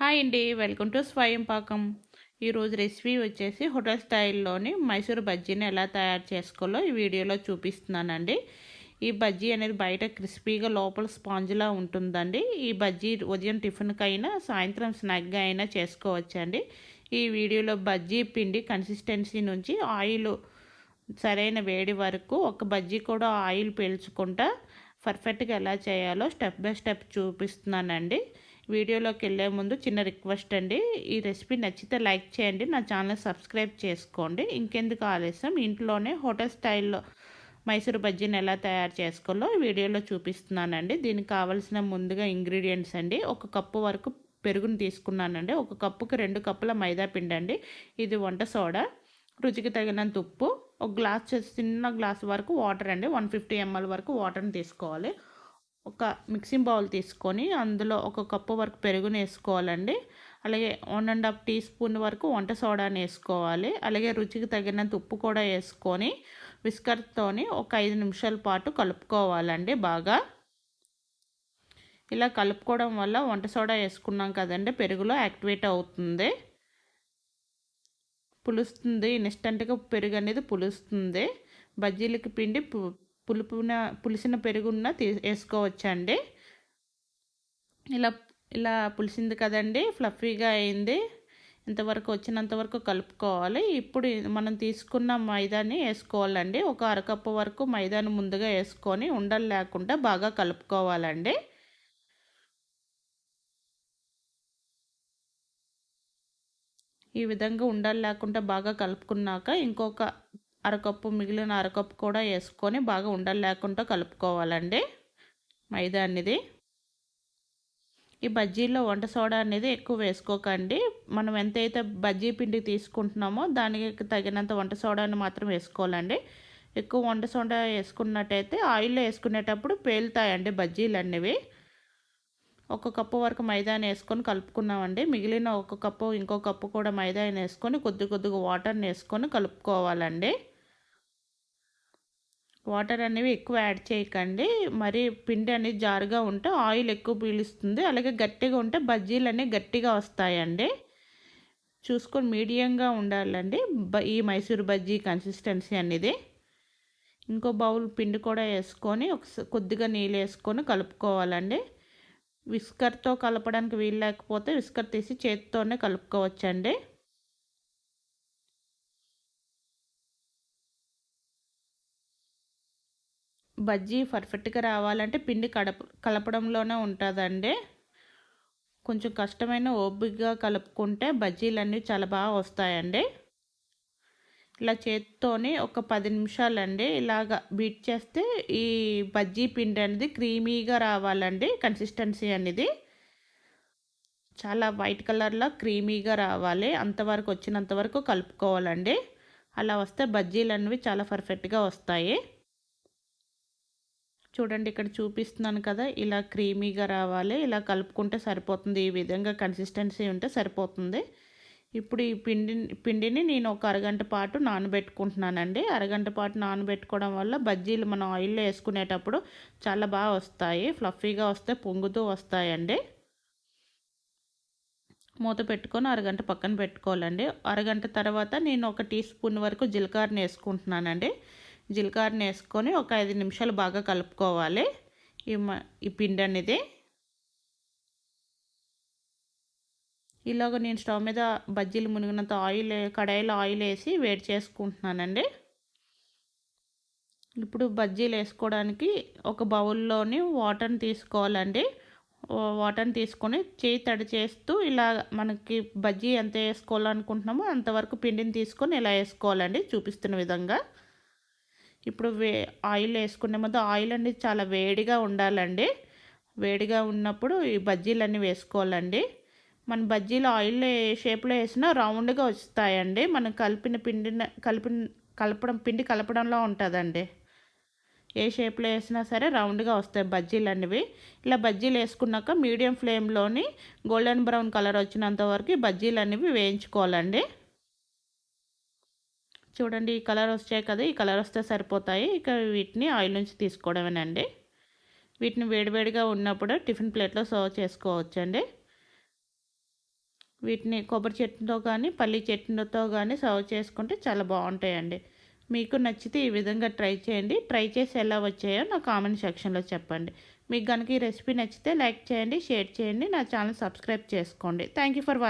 Hi అండి welcome to స్వయం పాకం. ఈరోజు రెసిపీ వచ్చేసి హోటల్ స్టైల్లోని మైసూర్ బజ్జీని ఎలా తయారు చేసుకోవాలో ఈ వీడియోలో చూపిస్తున్నానండి. ఈ బజ్జీ అనేది బయట క్రిస్పీగా లోపల స్పాంజ్లా ఉంటుందండి. ఈ బజ్జీ ఉదయం టిఫిన్కి అయినా సాయంత్రం స్నాక్గా అయినా చేసుకోవచ్చండి. ఈ వీడియోలో బజ్జీ పిండి కన్సిస్టెన్సీ నుంచి ఆయిల్ సరైన వేడి వరకు ఒక బజ్జీ కూడా ఆయిల్ పీల్చుకుంటా పర్ఫెక్ట్గా ఎలా చేయాలో స్టెప్ బై స్టెప్ చూపిస్తున్నానండి. వీడియోలోకి వెళ్ళే ముందు చిన్న రిక్వెస్ట్ అండి. ఈ రెసిపీ నచ్చితే లైక్ చేయండి నా ఛానల్ సబ్స్క్రైబ్ చేసుకోండి. ఇంకెందుకు ఆలస్యం? ఇంట్లోనే హోటల్ స్టైల్లో మైసూరు బజ్జీని ఎలా తయారు చేసుకోవాలో వీడియోలో చూపిస్తున్నానండి. దీనికి కావాల్సిన ముందుగా ఇంగ్రీడియంట్స్ అండి. ఒక కప్పు వరకు పెరుగును తీసుకున్నానండి. ఒక కప్పుకి రెండు కప్పుల మైదా పిండి అండి. ఇది వంట సోడా రుచికి తగినంత ఉప్పు ఒక గ్లాస్ చిన్న గ్లాస్ వరకు వాటర్ అండి. వన్ ఫిఫ్టీ ఎంఎల్ వరకు వాటర్ని తీసుకోవాలి. ఒక మిక్సింగ్ బౌల్ తీసుకొని అందులో ఒక కప్పు వరకు పెరుగుని వేసుకోవాలండి. అలాగే one and half teaspoon వరకు వంట సోడాని వేసుకోవాలి. అలాగే రుచికి తగినంత ఉప్పు కూడా వేసుకొని విస్కర్తోని ఒక ఐదు నిమిషాల పాటు కలుపుకోవాలండి బాగా. ఇలా కలుపుకోవడం వల్ల వంట సోడా వేసుకున్నాం కదండి పెరుగులో యాక్టివేట్ అవుతుంది. పులుస్తుంది ఇన్స్టెంట్గా పెరుగు అనేది పులుస్తుంది. బజ్జీలకి పిండి పులుపున పులిసిన పెరుగున్న తీ వేసుకోవచ్చండి. ఇలా ఇలా పులిసింది కదండి ఫ్లఫీగా అయింది. ఇంతవరకు వచ్చినంత వరకు కలుపుకోవాలి. ఇప్పుడు మనం తీసుకున్న మైదాని వేసుకోవాలండి. ఒక అరకప్పు వరకు మైదాని ముందుగా వేసుకొని ఉండలు లేకుండా బాగా కలుపుకోవాలండి. ఈ విధంగా ఉండలు లేకుండా బాగా కలుపుకున్నాక ఇంకొక అరకప్పు మిగిలిన అరకప్పు కూడా వేసుకొని బాగా ఉండలు లేకుండా కలుపుకోవాలండి. మైదా అనేది ఈ బజ్జీల్లో వంట సోడా అనేది ఎక్కువ వేసుకోకండి. మనం ఎంతైతే బజ్జీ పిండి తీసుకుంటున్నామో దానికి తగినంత వంట సోడాని మాత్రం వేసుకోవాలండి. ఎక్కువ వంట సోడా వేసుకున్నట్టయితే ఆయిల్లో వేసుకునేటప్పుడు పేలుతాయండి బజ్జీలు అనేవి ఒక కప్పు వరకు మైదాని వేసుకొని కలుపుకున్నామండి. మిగిలిన ఒక కప్పు ఇంకో కప్పు కూడా మైదాని వేసుకొని కొద్ది కొద్దిగా వాటర్ని వేసుకొని కలుపుకోవాలండి. వాటర్ అనేవి ఎక్కువ యాడ్ చేయకండి. మరి పిండి అనేది జారుగా ఉంటే ఆయిల్ ఎక్కువ పీలుస్తుంది. అలాగే గట్టిగా ఉంటే బజ్జీలు అనేవి గట్టిగా వస్తాయండి. చూసుకొని మీడియంగా ఉండాలండి. ఈ మైసూర్ బజ్జీ కన్సిస్టెన్సీ అనేది. ఇంకో బౌల్ పిండి కూడా వేసుకొని ఒక కొద్దిగా నీళ్ళు వేసుకొని కలుపుకోవాలండి. విస్కర్తో కలపడానికి వీలు లేకపోతే విస్కర్ తీసి చేతితోనే కలుపుకోవచ్చండి. బజ్జీ పర్ఫెక్ట్గా రావాలంటే పిండి కడప కలపడంలోనే ఉంటుందండి. కొంచెం కష్టమైన ఓపికగా కలుపుకుంటే బజ్జీలు చాలా బాగా వస్తాయండి. ఇలా చేతితోని ఒక పది నిమిషాలండి ఇలాగ బీట్ చేస్తే ఈ బజ్జీ పిండి అనేది క్రీమీగా రావాలండి కన్సిస్టెన్సీ అనేది. చాలా వైట్ కలర్లో క్రీమీగా రావాలి అంతవరకు వచ్చినంత వరకు కలుపుకోవాలండి. అలా వస్తే బజ్జీలు అనేవి చాలా పర్ఫెక్ట్గా వస్తాయి. చూడండి ఇక్కడ చూపిస్తున్నాను కదా ఇలా క్రీమీగా రావాలి ఇలా కలుపుకుంటే సరిపోతుంది ఈ విధంగా కన్సిస్టెన్సీ ఉంటే సరిపోతుంది. ఇప్పుడు ఈ పిండి పిండిని నేను ఒక అరగంట పాటు నానబెట్టుకుంటున్నానండి. అరగంట పాటు నానబెట్టుకోవడం వల్ల బజ్జీలు మనం ఆయిల్లో వేసుకునేటప్పుడు చాలా బాగా వస్తాయి ఫ్లఫీగా వస్తే పొంగుతూ వస్తాయండి. మూత పెట్టుకొని అరగంట పక్కన పెట్టుకోవాలండి. అరగంట తర్వాత నేను ఒక టీ స్పూన్ వరకు జీలకర్రని వేసుకుంటున్నానండి. జీలకర్రని వేసుకొని ఒక ఐదు నిమిషాలు బాగా కలుపుకోవాలి. ఈ ఈ పిండి అనేది. ఇలాగ నేను స్టవ్ మీద బజ్జీలు మునిగినంత ఆయిల్ కడాయిలో ఆయిల్ వేసి వేడి చేసుకుంటున్నానండి. ఇప్పుడు బజ్జీలు వేసుకోవడానికి ఒక బౌల్లోని వాటర్ని తీసుకోవాలండి. వాటర్ని తీసుకొని చేయి తడి చేస్తూ ఇలా మనకి బజ్జీ ఎంత వేసుకోవాలనుకుంటున్నామో అంతవరకు పిండిని తీసుకొని ఇలా వేసుకోవాలండి చూపిస్తున్న విధంగా. ఇప్పుడు వే ఆయిల్ వేసుకునే ముందు ఆయిల్ అనేది చాలా వేడిగా ఉండాలండి. వేడిగా ఉన్నప్పుడు ఈ బజ్జీలన్నీ వేసుకోవాలండి. మన బజ్జీలు ఆయిల్ ఏ షేప్లో వేసినా రౌండ్గా వస్తాయండి. మనం కలిపిన పిండిన కలిపి కలపడం పిండి కలపడంలో ఉంటుందండి. ఏ షేప్లో వేసినా సరే రౌండ్గా వస్తాయి బజ్జీలు అనేవి ఇలా బజ్జీలు వేసుకున్నాక మీడియం ఫ్లేమ్లోని గోల్డెన్ బ్రౌన్ కలర్ వచ్చినంత వరకు బజ్జీలు అనేవి వేయించుకోవాలండి. చూడండి ఈ కలర్ వచ్చాయి కదా ఈ కలర్ వస్తే సరిపోతాయి. ఇక వీటిని ఆయిల్ నుంచి తీసుకోవడమేనండి. వీటిని వేడివేడిగా ఉన్నప్పుడు టిఫిన్ ప్లేట్లో సర్వ్ చేసుకోవచ్చండి. వీటిని కొబ్బరి చట్నీతో కానీ పల్లి చట్నీతో కానీ సర్వ్ చేసుకుంటే చాలా బాగుంటాయండి. మీకు నచ్చితే ఈ విధంగా ట్రై చేయండి. ట్రై చేసి ఎలా వచ్చాయో నా కామెంట్ సెక్షన్లో చెప్పండి. మీకు కనుక ఈ రెసిపీ నచ్చితే లైక్ చేయండి షేర్ చేయండి నా ఛానల్ సబ్స్క్రైబ్ చేసుకోండి. Thank you for watching